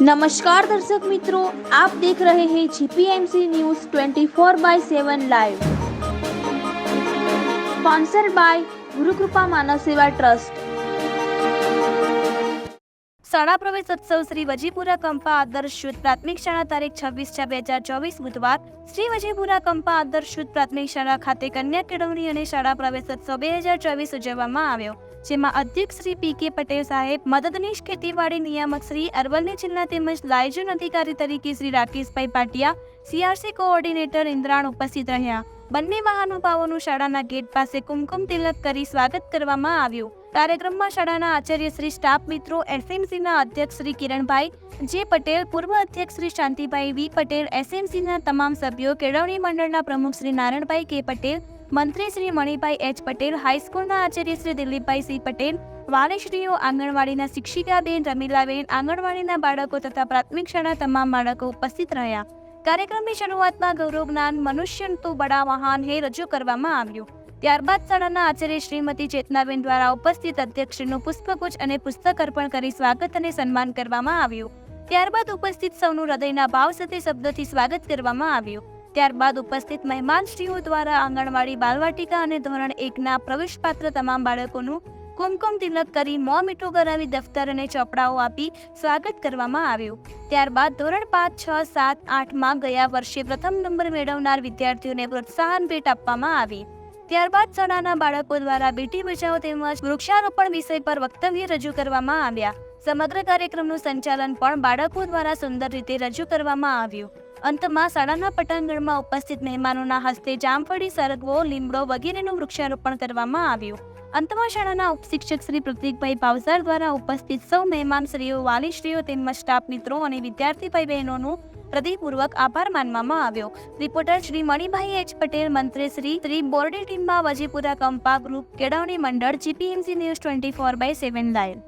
નમસ્કાર દર્શક મિત્રો, આપ દેખ રહે હે GPMC news 24 by seven live. Sponsor by Gurukrupa Manav Seva trust. શાળા પ્રવેશ ઉત્સવ શ્રી વજીપુરા કંપા આદર્શ શુદ્ધ પ્રાથમિક શાળા તારીખ છવ્વીસ છ બે હજાર ચોવીસ બુધવાર શ્રી વજીપુરા કંપા આદર્શ શુદ્ધ પ્રાથમિક શાળા ખાતે કન્યા કેળવણી અને શાળા પ્રવેશ ઉત્સવ બે હજાર ચોવીસ ઉજવવામાં આવ્યો. જેમાં અધ્યક્ષ શ્રી પી કે પટેલ સાહેબ, મદદનીશ ખેતીવાડી નિયામક શ્રી અરવલ્લી જિલ્લા તેમજ લાયજન અધિકારી તરીકે શ્રી રાકેશભાઈ પાટિયા, સીઆરસી કોઓર્ડિનેટર ઇન્દ્રાણ ઉપસ્થિત રહ્યા. બંને મહાનુભાવોનું શાળાના ગેટ પાસે કુમકુમ તિલક કરી સ્વાગત કરવામાં આવ્યું. કાર્યક્રમમાં શાળાના આચાર્ય શ્રી સ્ટાફ મિત્રો એસએમસીના અધ્યક્ષ શ્રી કિરણભાઈ, જે પટેલ, પૂર્વ અધ્યક્ષ શ્રી શાંતિભાઈ વી પટેલ, એસએમસીના તમામ સભ્યો, કેળવણી મંડળના પ્રમુખ શ્રી નારાયણભાઈ કે પટેલ મંત્રી શ્રી મણિભાઈ એચ પટેલ હાઈસ્કૂલના આચાર્ય શ્રી દિલીપભાઈ સી પટેલ, વાલીશ્રીઓ, આંગણવાડીના શિક્ષિકાબેન રમીલાબેન, આંગણવાડીના બાળકો તથા પ્રાથમિક શાળા તમામ બાળકો ઉપસ્થિત રહ્યા. કાર્યક્રમની શરૂઆતમાં ગૌરવ જ્ઞાન મનુષ્ય તો બડા મહાન હે રજૂ કરવામાં આવ્યું. ત્યારબાદ શાળાના આચાર્ય શ્રીમતી ચેતનાબેન દ્વારા ઉપસ્થિત અધ્યક્ષનું પુષ્પગુચ્છ અને પુસ્તક અર્પણ કરી સ્વાગત અને સન્માન કરવામાં આવ્યું. ત્યારબાદ ઉપસ્થિત સૌનું હૃદયના ભાવ સાથે શબ્દોથી સ્વાગત કરવામાં આવ્યું. ત્યારબાદ ઉપસ્થિત મહેમાનશ્રીઓ દ્વારા આંગણવાડી બાલવાટિકા અને ધોરણ એકના પ્રવેશપાત્ર તમામ બાળકોનું કુમકુમ તિલક કરી મોં મીઠું કરાવી દફતર અને ચોપડાઓ આપી સ્વાગત કરવામાં આવ્યું. ત્યારબાદ ધોરણ પાંચ, છ, સાત, આઠમાં ગયા વર્ષે પ્રથમ નંબર મેળવનાર વિદ્યાર્થીઓને પ્રોત્સાહન ભેટ આપવામાં આવી. ત્યારબાદ શાળાના બાળકો દ્વારા બેટી બચાવો તેમજ વૃક્ષારોપણ વિષય પર વક્તવ્ય રજૂ કરવામાં આવ્યા. સમગ્ર કાર્યક્રમનું સંચાલન પણ બાળકો દ્વારા સુંદર રીતે રજૂ કરવામાં આવ્યું. અંતમાં શાળાના પટાંગણમાં ઉપસ્થિત મહેમાનોના હસ્તે જામફળી, સરગવો, લીમડો વગેરેનું વૃક્ષારોપણ કરવામાં આવ્યું. અંતમાં શાળાના ઉપશિક્ષક શ્રી પ્રતિકભાઈ ભાવસાર દ્વારા ઉપસ્થિત સૌ મહેમાનશ્રીઓ, વાલીશ્રીઓ તેમજ સ્ટાફ મિત્રો અને વિદ્યાર્થી ભાઈ બહેનોનું હૃદયપૂર્વક આભાર માનવામાં આવ્યો. Reporter Shri Manibhai H. Patel, મંત્રી શ્રી શ્રી બોર્ડે ટીમમાં વજીપુરા કંપા ગ્રુપ, કેળવણી મંડળ, GPMC news twenty four by seven live.